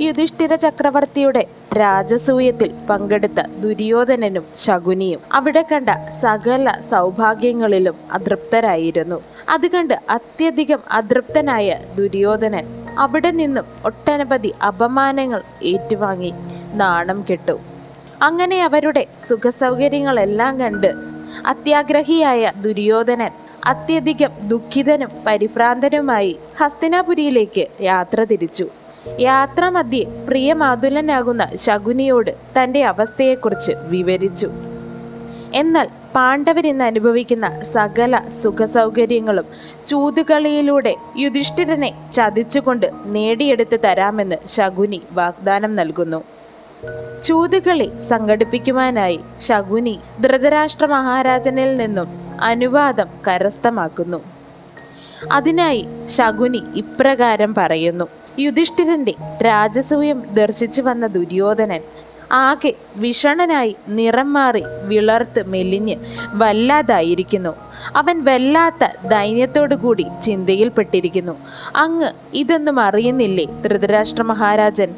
യുധിഷ്ഠിര ചക്രവർത്തിയുടെ രാജസൂയത്തിൽ പങ്കെടുത്ത ദുര്യോധനനും ശകുനിയും അവിടെ കണ്ട സകല സൗഭാഗ്യങ്ങളിലും അതൃപ്തരായിരുന്നു. അത് കണ്ട് അത്യധികം അതൃപ്തനായ ദുര്യോധനൻ അവിടെ നിന്നും ഒട്ടനവധി അപമാനങ്ങൾ ഏറ്റുവാങ്ങി നാണം കെട്ടു. അങ്ങനെ അവരുടെ സുഖസൗകര്യങ്ങളെല്ലാം കണ്ട് അത്യാഗ്രഹിയായ ദുര്യോധനൻ അത്യധികം ദുഃഖിതനും പരിഭ്രാന്തനുമായി ഹസ്തിനാപുരിയിലേക്ക് യാത്ര തിരിച്ചു. യാത്രാമധ്യേ പ്രിയമാതുലനാകുന്ന ശകുനിയോട് തന്റെ അവസ്ഥയെക്കുറിച്ച് വിവരിച്ചു. എന്നാൽ പാണ്ഡവരിന്ന് അനുഭവിക്കുന്ന സകല സുഖസൗകര്യങ്ങളും ചൂതുകളിയിലൂടെ യുധിഷ്ഠിരനെ ചതിച്ചുകൊണ്ട് നേടിയെടുത്ത് തരാമെന്ന് ശകുനി വാഗ്ദാനം നൽകുന്നു. ചൂതുകളി സംഘടിപ്പിക്കുവാനായി ശകുനി ധൃതരാഷ്ട്ര മഹാരാജനിൽ നിന്നും അനുവാദം കരസ്ഥമാക്കുന്നു. അതിനായി ശകുനി ഇപ്രകാരം പറയുന്നു. യുധിഷ്ഠിരന്റെ രാജസൂയം ദർശിച്ചു വന്ന ദുര്യോധനൻ ആകെ വിഷണനായി നിറം മാറി വിളർത്ത് മെലിഞ്ഞ് വല്ലാതായിരിക്കുന്നു. അവൻ വല്ലാത്ത ദൈന്യത്തോടു കൂടി ചിന്തയിൽപ്പെട്ടിരിക്കുന്നു. അങ്ങ് ഇതൊന്നും അറിയുന്നില്ലേ ധൃതരാഷ്ട്ര മഹാരാജൻ?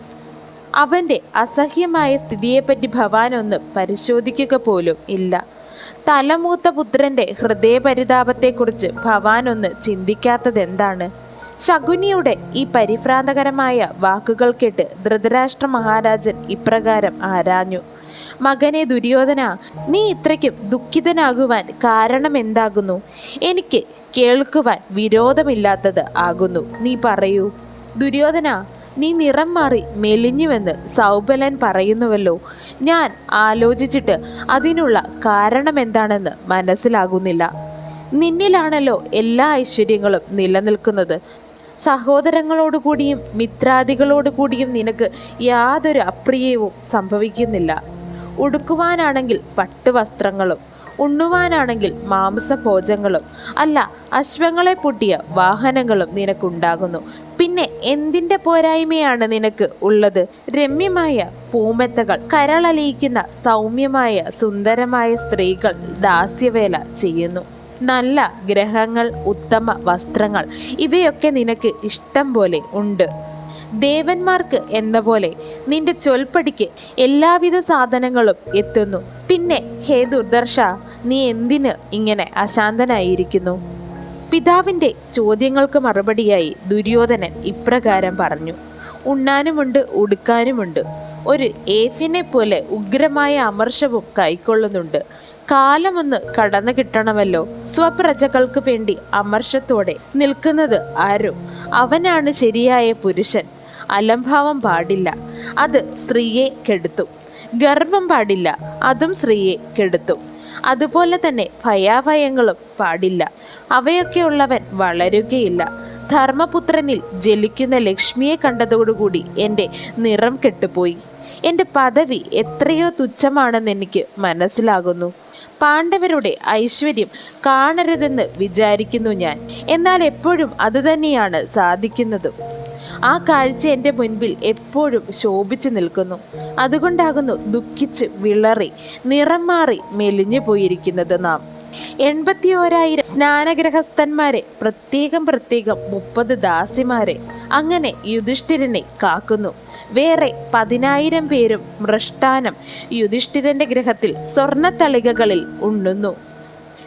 അവന്റെ അസഹ്യമായ സ്ഥിതിയെപ്പറ്റി ഭവാനൊന്ന് പരിശോധിക്കുക പോലും ഇല്ല. തലമൂത്ത പുത്രന്റെ ഹൃദയപരിതാപത്തെക്കുറിച്ച് ഭവാനൊന്ന് ചിന്തിക്കാത്തതെന്താണ്? ശകുനിയുടെ ഈ പരിഭ്രാന്തകരമായ വാക്കുകൾ കേട്ട് ധൃതരാഷ്ട്ര മഹാരാജൻ ഇപ്രകാരം ആരാഞ്ഞു. മകനെ ദുര്യോധന നീ ഇത്രയ്ക്കും ദുഃഖിതനാകുവാൻ കാരണം എന്താകുന്നു എനിക്ക് കേൾക്കുവാൻ വിരോധമില്ലാത്തത് ആകുന്നു. നീ പറയൂ. ദുര്യോധന നീ നിറം മാറി മെലിഞ്ഞുവെന്ന് സൗബലൻ പറയുന്നുവല്ലോ. ഞാൻ ആലോചിച്ചിട്ട് അതിനുള്ള കാരണം എന്താണെന്ന് മനസ്സിലാകുന്നില്ല. നിന്നിലാണല്ലോ എല്ലാ ഐശ്വര്യങ്ങളും നിലനിൽക്കുന്നത്. സഹോദരങ്ങളോടുകൂടിയും മിത്രാദികളോടുകൂടിയും നിനക്ക് യാതൊരു അപ്രിയവും സംഭവിക്കുന്നില്ല. ഉടുക്കുവാനാണെങ്കിൽ പട്ടുവസ്ത്രങ്ങളും ഉണ്ണുവാനാണെങ്കിൽ മാംസഭോജങ്ങളും അല്ല അശ്വങ്ങളെ പൂട്ടിയ വാഹനങ്ങളും നിനക്കുണ്ടാകുന്നു. പിന്നെ എന്തിന്റെ പോരായ്മയാണ് നിനക്ക് ഉള്ളത്? രമ്യമായ പൂമെത്തകൾ കരളലിയിക്കുന്ന സൗമ്യമായ സുന്ദരമായ സ്ത്രീകൾ ദാസ്യവേല ചെയ്യുന്നു. നല്ല ഗ്രഹങ്ങൾ ഉത്തമ വസ്ത്രങ്ങൾ. ഇവയൊക്കെ നിനക്ക് ഇഷ്ടം പോലെ ഉണ്ട്. ദേവന്മാർക്ക് എന്ന പോലെ നിന്റെ ചൊൽപ്പടിക്ക് എല്ലാവിധ സാധനങ്ങളും എത്തുന്നു. പിന്നെ ഹേ ദുർദർശ നീ എന്തിന് ഇങ്ങനെ അശാന്തനായിരിക്കുന്നു? പിതാവിന്റെ ചോദ്യങ്ങൾക്ക് മറുപടിയായി ദുര്യോധനൻ ഇപ്രകാരം പറഞ്ഞു. ഉണ്ണാനുമുണ്ട് ഉടുക്കാനുമുണ്ട്. ഒരു ഏഫിനെ പോലെ ഉഗ്രമായ അമർഷവും കൈക്കൊള്ളുന്നുണ്ട്. കാലമൊന്ന് കടന്നു കിട്ടണമല്ലോ. സ്വപ്രജകൾക്ക് വേണ്ടി അമർഷത്തോടെ നിൽക്കുന്നത് ആരും? അവനാണ് ശരിയായ പുരുഷൻ. അലംഭാവം പാടില്ല. അത് സ്ത്രീയെ കെടുത്തു. ഗർവം പാടില്ല. അതും സ്ത്രീയെ കെടുത്തു. അതുപോലെ തന്നെ ഭയാഭയങ്ങളും പാടില്ല. അവയൊക്കെ ഉള്ളവൻ വളരുകയില്ല. ധർമ്മപുത്രനിൽ ജലിക്കുന്ന ലക്ഷ്മിയെ കണ്ടതോടുകൂടി എന്റെ നിറം കെട്ടുപോയി. എന്റെ പദവി എത്രയോ തുച്ഛമാണെന്ന് എനിക്ക് മനസ്സിലാകുന്നു. പാണ്ഡവരുടെ ഐശ്വര്യം കാണരുതെന്ന് വിചാരിക്കുന്നു ഞാൻ. എന്നാൽ എപ്പോഴും അതുതന്നെയാണ് സാധിക്കുന്നതും. ആ കാഴ്ച എന്റെ മുൻപിൽ എപ്പോഴും ശോഭിച്ചു നിൽക്കുന്നു. അതുകൊണ്ടാകുന്നു ദുഃഖിച്ച് വിളറി നിറം മാറി മെലിഞ്ഞു പോയിരിക്കുന്നത് നാം. എൺപത്തി ഓരായിരം സ്നാനഗ്രഹസ്ഥന്മാരെ പ്രത്യേകം പ്രത്യേകം മുപ്പത് ദാസിമാരെ അങ്ങനെ യുധിഷ്ഠിരനെ കാക്കുന്നു. വേറെ പതിനായിരം പേരും മൃഷ്ടാനം യുധിഷ്ഠിരന്റെ ഗ്രഹത്തിൽ സ്വർണത്തളികകളിൽ ഉണ്ണുന്നു.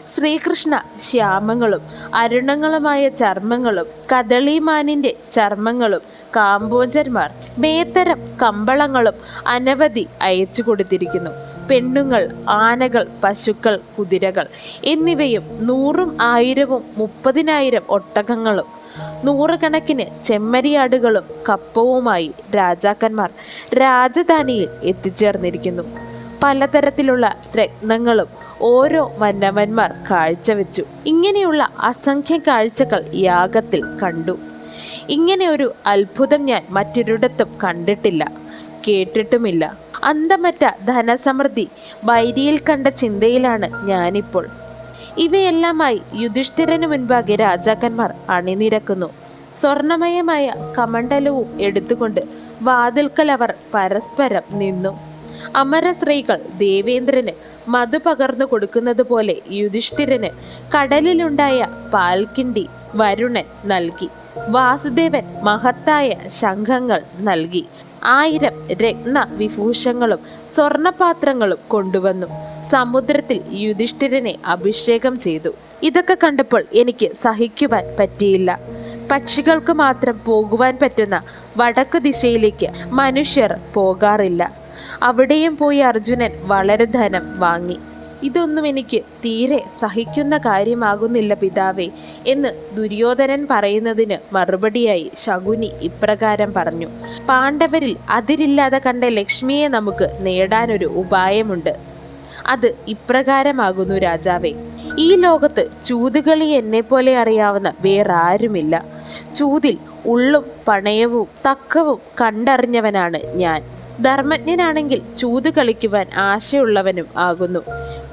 ശ്രീകൃഷ്ണ ശ്യാമങ്ങളും അരുണങ്ങളുമായ ചർമ്മങ്ങളും കദളിമാനിന്റെ ചർമ്മങ്ങളും കാമ്പോജന്മാർ മേത്തരം കമ്പളങ്ങളും അനവധി അയച്ചു കൊടുത്തിരിക്കുന്നു. പെണ്ണുങ്ങൾ ആനകൾ പശുക്കൾ കുതിരകൾ എന്നിവയും നൂറും ആയിരവും മുപ്പതിനായിരം ഒട്ടകങ്ങളും നൂറുകണക്കിന് ചെമ്മരിയാടുകളും കപ്പവുമായി രാജാക്കന്മാർ രാജധാനിയിൽ എത്തിച്ചേർന്നിരിക്കുന്നു. പലതരത്തിലുള്ള രത്നങ്ങളും ഓരോ മന്നവന്മാർ കാഴ്ചവെച്ചു. ഇങ്ങനെയുള്ള അസംഖ്യ കാഴ്ചകൾ യാഗത്തിൽ കണ്ടു. ഇങ്ങനെ ഒരു അത്ഭുതം ഞാൻ മറ്റൊരിടത്തും കണ്ടിട്ടില്ല കേട്ടിട്ടുമില്ല. അന്തമറ്റ ധനസമൃദ്ധി വൈരിയിൽ കണ്ട ചിന്തയിലാണ് ഞാനിപ്പോൾ. ഇവയെല്ലാമായി യുധിഷ്ഠിരന് മുൻപാകെ രാജാക്കന്മാർ അണിനിരക്കുന്നു. സ്വർണമയമായ കമണ്ഡലവും എടുത്തുകൊണ്ട് വാതിൽക്കൽ അവർ പരസ്പരം നിന്നു. അമരശ്രീകൾ ദേവേന്ദ്രന് മധു പകർന്നു കൊടുക്കുന്നത് പോലെ യുധിഷ്ഠിരന് കടലിലുണ്ടായ പാൽക്കിണ്ടി വരുണൻ നൽകി. വാസുദേവൻ മഹത്തായ ശംഖങ്ങൾ നൽകി. ആയിരം രത്ന വിഭൂഷങ്ങളും സ്വർണപാത്രങ്ങളും കൊണ്ടുവന്നു. സമുദ്രത്തിൽ യുധിഷ്ഠിരനെ അഭിഷേകം ചെയ്തു. ഇതൊക്കെ കണ്ടപ്പോൾ എനിക്ക് സഹിക്കുവാൻ പറ്റിയില്ല. പക്ഷികൾക്ക് മാത്രം പോകുവാൻ പറ്റുന്ന വടക്ക് ദിശയിലേക്ക് മനുഷ്യർ പോകാറില്ല. അവിടെയും പോയി അർജുനൻ വളരെ ധനം വാങ്ങി. ഇതൊന്നും എനിക്ക് തീരെ സഹിക്കുന്ന കാര്യമാകുന്നില്ല പിതാവേ എന്ന് ദുര്യോധനൻ പറയുന്നതിന് മറുപടിയായി ശകുനി ഇപ്രകാരം പറഞ്ഞു. പാണ്ഡവരിൽ അതിരില്ലാതെ കണ്ട ലക്ഷ്മിയെ നമുക്ക് നേടാനൊരു ഉപായമുണ്ട്. അത് ഇപ്രകാരമാകുന്നു രാജാവേ. ഈ ലോകത്ത് ചൂതുകളി എന്നെ പോലെ അറിയാവുന്ന വേറാരുമില്ല. ചൂതിൽ ഉള്ളും പണയവും തക്കവും കണ്ടറിഞ്ഞവനാണ് ഞാൻ. ധർമ്മജ്ഞനാണെങ്കിൽ ചൂത് കളിക്കുവാൻ ആശയുള്ളവനും ആകുന്നു.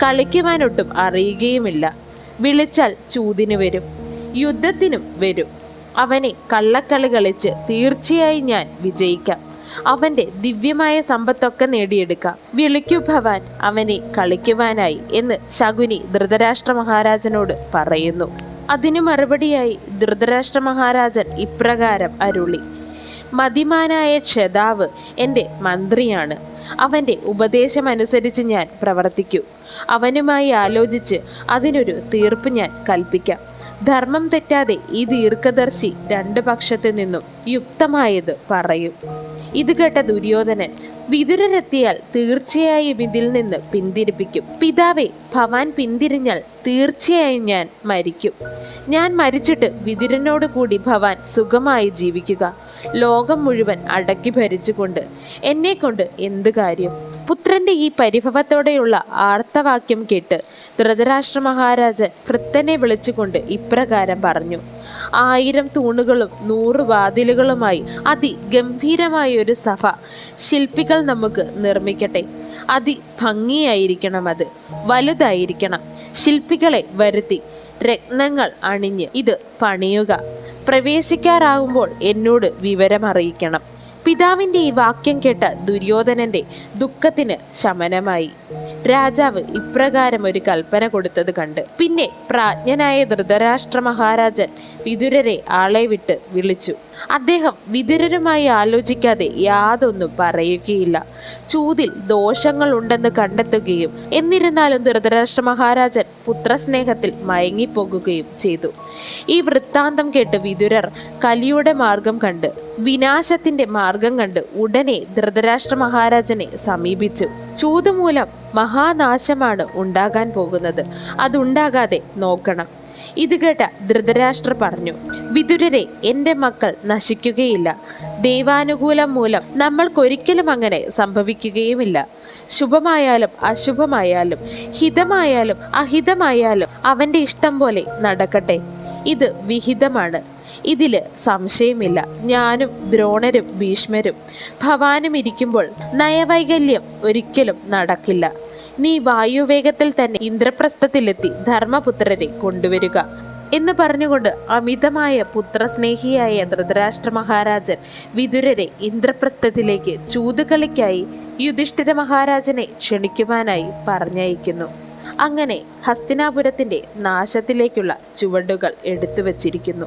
കളിക്കുവാനൊട്ടും അറിയുകയുമില്ല. വിളിച്ചാൽ ചൂതിന് വരും. യുദ്ധത്തിനും വരും. അവനെ കള്ളക്കളി കളിച്ച് തീർച്ചയായും ഞാൻ വിജയിക്കാം. അവന്റെ ദിവ്യമായ സമ്പത്തൊക്കെ നേടിയെടുക്കാം. വിളിക്കു ഭവാൻ അവനെ കളിക്കുവാനായി എന്ന് ശകുനി ധൃതരാഷ്ട്ര മഹാരാജനോട് പറയുന്നു. അതിനു മറുപടിയായി ധൃതരാഷ്ട്ര മഹാരാജൻ ഇപ്രകാരം അരുളി. മതിമാനായ ക്ഷതാവ് എന്റെ മന്ത്രിയാണ്. അവന്റെ ഉപദേശമനുസരിച്ച് ഞാൻ പ്രവർത്തിക്കൂ. അവനുമായി ആലോചിച്ച് അതിനൊരു തീർപ്പ് ഞാൻ കൽപ്പിക്കാം. ധർമ്മം തെറ്റാതെ ഈ ദീർഘദർശി രണ്ട് പക്ഷത്തു നിന്നും യുക്തമായത് പറയും. ഇത് കേട്ട ദുര്യോധനൻ വിതുരരെത്തിയാൽ തീർച്ചയായും ഇതിൽ നിന്ന് പിന്തിരിപ്പിക്കും. പിതാവേ ഭവാൻ പിന്തിരിഞ്ഞാൽ തീർച്ചയായും ഞാൻ മരിക്കും. ഞാൻ മരിച്ചിട്ട് വിതുരനോട് കൂടി ഭവാൻ സുഖമായി ജീവിക്കുക. ലോകം മുഴുവൻ അടക്കി ഭരിച്ചുകൊണ്ട് എന്നെ കൊണ്ട് എന്ത് കാര്യം? പുത്രന്റെ ഈ പരിഭവത്തോടെയുള്ള ആർത്തവാക്യം കേട്ട് ധൃതരാഷ്ട്ര മഹാരാജൻ ഭൃത്തനെ വിളിച്ചുകൊണ്ട് ഇപ്രകാരം പറഞ്ഞു. ആയിരം തൂണുകളും നൂറ് വാതിലുകളുമായി അതിഗംഭീരമായ ഒരു സഭ ശില്പികൾ നമുക്ക് നിർമ്മിക്കട്ടെ. അതി ഭംഗിയായിരിക്കണം അത്. വലുതായിരിക്കണം. ശില്പികളെ വരുത്തി രത്നങ്ങൾ അണിഞ്ഞ് ഇത് പണിയുക. പ്രവേശിക്കാറാകുമ്പോൾ എന്നോട് വിവരമറിയിക്കണം. പിതാവിന്റെ ഈ വാക്യം കേട്ട ദുര്യോധനന്റെ ദുഃഖത്തിന് ശമനമായി. രാജാവ് ഇപ്രകാരം ഒരു കൽപ്പന കൊടുത്തത് കണ്ട്. പിന്നെ പ്രാജ്ഞനായ ധൃതരാഷ്ട്ര മഹാരാജൻ വിതുരരെ ആളെ വിട്ട് വിളിച്ചു. അദ്ദേഹം വിതുരരുമായി ആലോചിക്കാതെ യാതൊന്നും പറയുകയില്ല. ചൂതിൽ ദോഷങ്ങൾ ഉണ്ടെന്ന് കണ്ടെത്തുകയും എന്നിരുന്നാലും ധൃതരാഷ്ട്ര മഹാരാജൻ പുത്രസ്നേഹത്തിൽ മയങ്ങിപ്പോകുകയും ചെയ്തു. ഈ വൃത്താന്തം കേട്ട് വിതുരർ കലിയുടെ മാർഗം കണ്ട് വിനാശത്തിന്റെ മാർഗം കണ്ട് ഉടനെ ധൃതരാഷ്ട്ര മഹാരാജനെ സമീപിച്ചു. ചൂതുമൂലം മഹാനാശമാണ് ഉണ്ടാകാൻ പോകുന്നത്. അതുണ്ടാകാതെ നോക്കണം. ഇത് കേട്ട ധൃതരാഷ്ട്ര പറഞ്ഞു വിതുരരെ എന്റെ മക്കൾ നശിക്കുകയില്ല. ദൈവാനുകൂലം മൂലം നമ്മൾക്കൊരിക്കലും അങ്ങനെ സംഭവിക്കുകയുമില്ല. ശുഭമായാലും അശുഭമായാലും ഹിതമായാലും അഹിതമായാലും അവന്റെ ഇഷ്ടം പോലെ നടക്കട്ടെ. ഇത് വിഹിതമാണ്. ഇതിൽ സംശയമില്ല. ഞാനും ദ്രോണരും ഭീഷ്മരും ഭവാനും ഇരിക്കുമ്പോൾ നയവൈകല്യം ഒരിക്കലും നടക്കില്ല. നീ വായുവേഗത്തിൽ തന്നെ ഇന്ദ്രപ്രസ്ഥത്തിലെത്തി ധർമ്മപുത്രരെ കൊണ്ടുവരിക എന്ന് പറഞ്ഞുകൊണ്ട് അമിതമായ പുത്രസ്നേഹിയായ ധൃതരാഷ്ട്ര മഹാരാജൻ വിതുരരെ ഇന്ദ്രപ്രസ്ഥത്തിലേക്ക് ചൂതുകളിക്കായി യുധിഷ്ഠിര മഹാരാജനെ ക്ഷണിക്കുവാനായി പറഞ്ഞയക്കുന്നു. അങ്ങനെ ഹസ്തിനാപുരത്തിന്റെ നാശത്തിലേക്കുള്ള ചുവടുകൾ എടുത്തു വച്ചിരിക്കുന്നു